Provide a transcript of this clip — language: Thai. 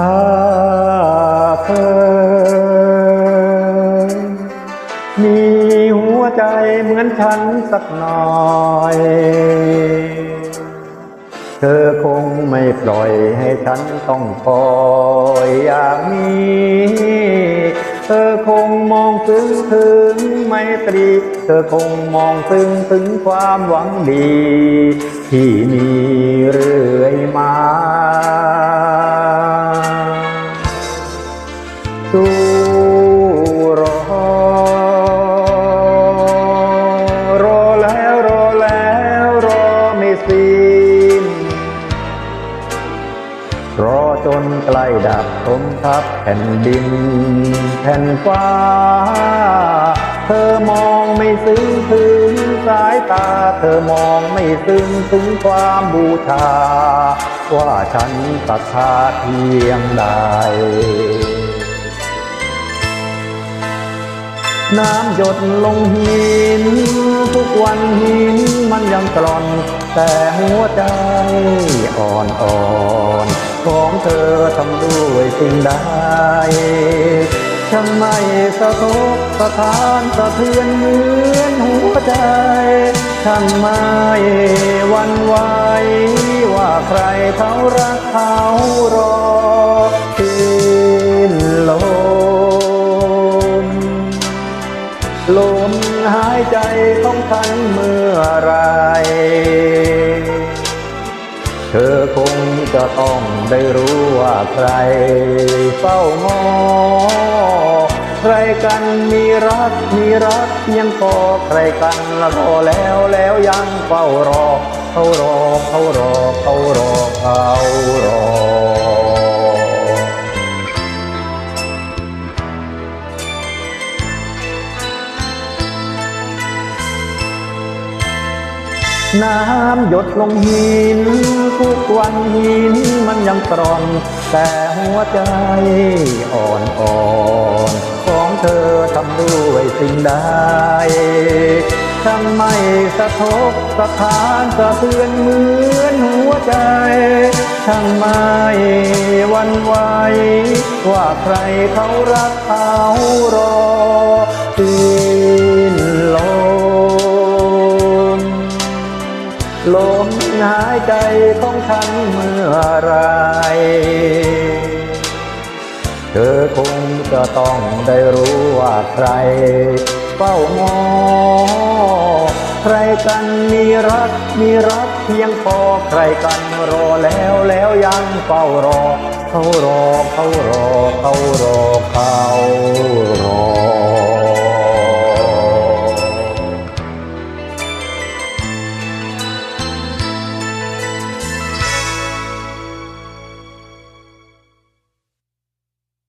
ถ้าเธอมีหัวใจเหมือนฉันสักหน่อย เธอคงไม่ปล่อยให้ฉันต้องคอยอย่างนี้เธอคงมองซึ้งถึงไมตรี เธอคงมองซึ้งถึงความหวังดี ที่มีเรื่อยมา สู้รอ รอแล้วรอแล้วรอไม่สิ้นรอจนใกล้ดับทมทับแผ่นดิน แผ่นฟ้า เธอมองไม่ซึ้งถึงสายตา เธอมองไม่ซึ้งถึงความบูชาว่าฉันศรัทธาเพียงใด น้ำหยดลงหิน ทุกวันหินมันยังกร่อน แต่หัวใจอ่อนอ่อนๆของเธอทำด้วยสิ่งใดฉันไม่สะทกสะท้านสะเทือนเหมือนหัวใจ ฉันไม่วันไหวว่าใครเขารักเขารอ ลมหายใจของฉันเมื่อไร เธอคงจะต้องได้รู้ว่าใครเฝ้ามองใครกันมีรักมีรักเพียงพอใครกันละรอแล้วแล้วยังเฝ้ารอเขารอเขารอเขารอเขารอ น้ำหยดลงหิน ทุกวันหินมันยังกร่อน แต่หัวใจอ่อนอ่อนของเธอทำด้วยสิ่งใดทำไมสะทกสะทานสะเทือนเหมือนหัวใจทำไมวันไหวว่าใครเขารักเขารอ หายใจของฉันเมื่อไร เธอคงจะต้องได้รู้ว่าใครเฝ้ามองใครกันมีรักมีรักเพียงพอใครกันรอแล้วแล้วยังเฝ้ารอ เขารอเขารอเขารอเขา